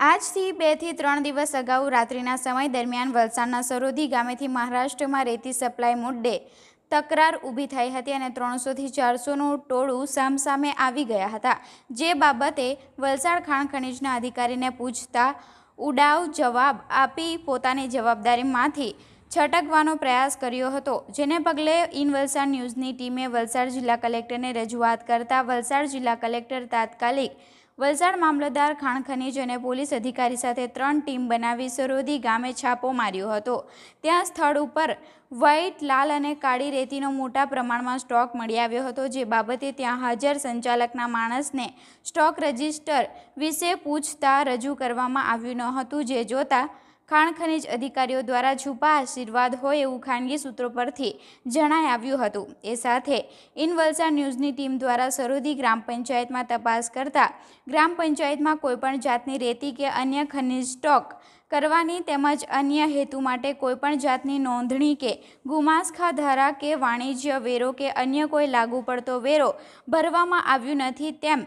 આજથી બેથી ત્રણ દિવસ અગાઉ રાત્રિના સમય દરમિયાન વલસાડના સરોધી ગામેથી મહારાષ્ટ્રમાં રેતી સપ્લાય મુદ્દે તકરાર ઊભી થઈ હતી અને ત્રણસોથી ચારસોનું ટોળું સામસામે આવી ગયા હતા. જે બાબતે વલસાડ ખાણ ખનીજના અધિકારીને પૂછતા ઉડાવ જવાબ આપી પોતાની જવાબદારીમાંથી છટકવાનો પ્રયાસ કર્યો હતો. જેને પગલે ઇન વલસાડ ન્યૂઝની ટીમે વલસાડ જિલ્લા કલેક્ટરને રજૂઆત કરતા વલસાડ જિલ્લા કલેક્ટર તાત્કાલિક વલસાડ મામલતદાર ખાણ ખનીજ અને પોલીસ અધિકારી સાથે ત્રણ ટીમ બનાવી સરોદી ગામે છાપો માર્યો હતો. ત્યાં સ્થળ ઉપર વ્હાઇટ, લાલ અને કાળી રેતીનો મોટા પ્રમાણમાં સ્ટોક મળી આવ્યો હતો, જે બાબતે ત્યાં હાજર સંચાલકના માણસને સ્ટોક રજિસ્ટર વિશે પૂછતા રજૂ કરવામાં આવ્યું ન હતું. જે જોતા ખાણ ખનીજ અધિકારીઓ દ્વારા છુપા આશીર્વાદ હોય એવું ખાનગી સૂત્રો પરથી જણાઈ આવ્યું હતું. એ સાથે ઇન વલસાડ ન્યૂઝની ટીમ દ્વારા સરોદી ગ્રામ પંચાયતમાં તપાસ કરતા ગ્રામ પંચાયતમાં કોઈપણ જાતની રેતી કે અન્ય ખનિજ સ્ટોક કરવાની તેમજ અન્ય હેતુ માટે કોઈપણ જાતની નોંધણી કે ગુમાસ્ખા ધારા કે વાણિજ્ય વેરો કે અન્ય કોઈ લાગુ પડતો વેરો ભરવામાં આવ્યું નથી તેમ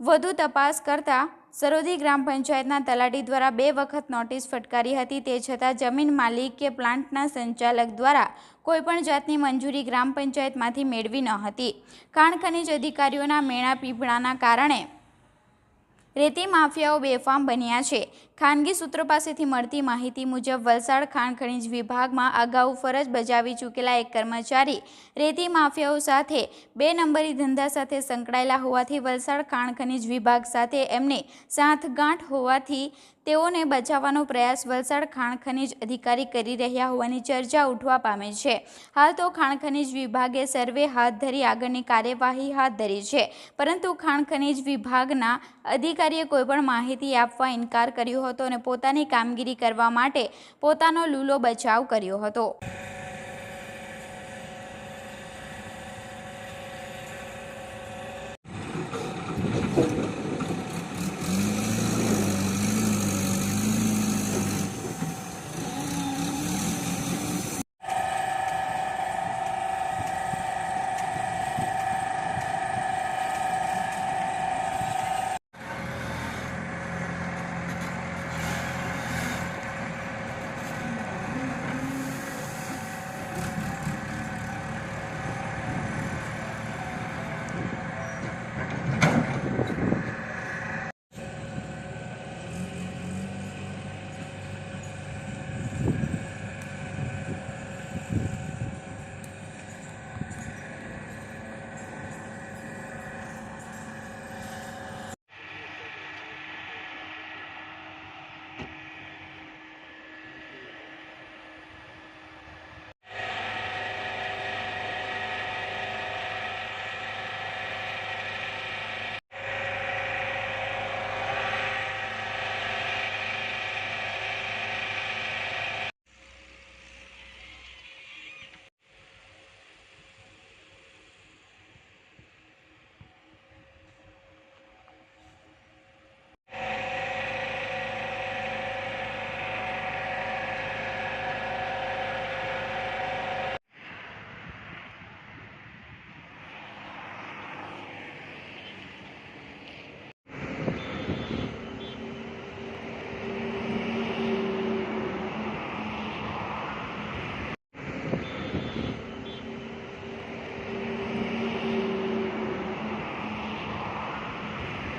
વધુ તપાસ કરતા સરોદી ગ્રામ પંચાયતના તલાટી દ્વારા બે વખત નોટિસ ફટકારી હતી. તે છતાં જમીન માલિક કે પ્લાન્ટના સંચાલક દ્વારા કોઈપણ જાતની મંજૂરી ગ્રામ પંચાયતમાંથી મેળવી ન હતી. ખાણ ખનીજ અધિકારીઓના મેણા પીપળાના કારણે રેતી માફિયાઓ બેફામ બન્યા છે. ખાનગી સૂત્રો પાસેથી મળતી માહિતી મુજબ, વલસાડ ખાણ ખનિજ વિભાગમાં અગાઉ ફરજ બજાવી ચૂકેલા એક કર્મચારી રેતી માફિયાઓ સાથે બે નંબરી ધંધા સાથે સંકળાયેલા હોવાથી વલસાડ ખાણ ખનિજ વિભાગ સાથે એમને સાંઠગાંઠ હોવાથી તેઓને બચાવવાનો પ્રયાસ વલસાડ ખાણ ખનીજ અધિકારી કરી રહ્યા હોવાની ચર્ચા ઉઠવા પામે છે. હાલ તો ખાણ ખનિજ વિભાગે સર્વે હાથ ધરી આગળની કાર્યવાહી હાથ ધરી છે, પરંતુ ખાણ ખનિજ વિભાગના અધિકારીએ કોઈપણ માહિતી આપવા ઇનકાર કર્યો હતો અને પોતાની કામગીરી કરવા માટે પોતાનો લૂલો બચાવ કર્યો હતો.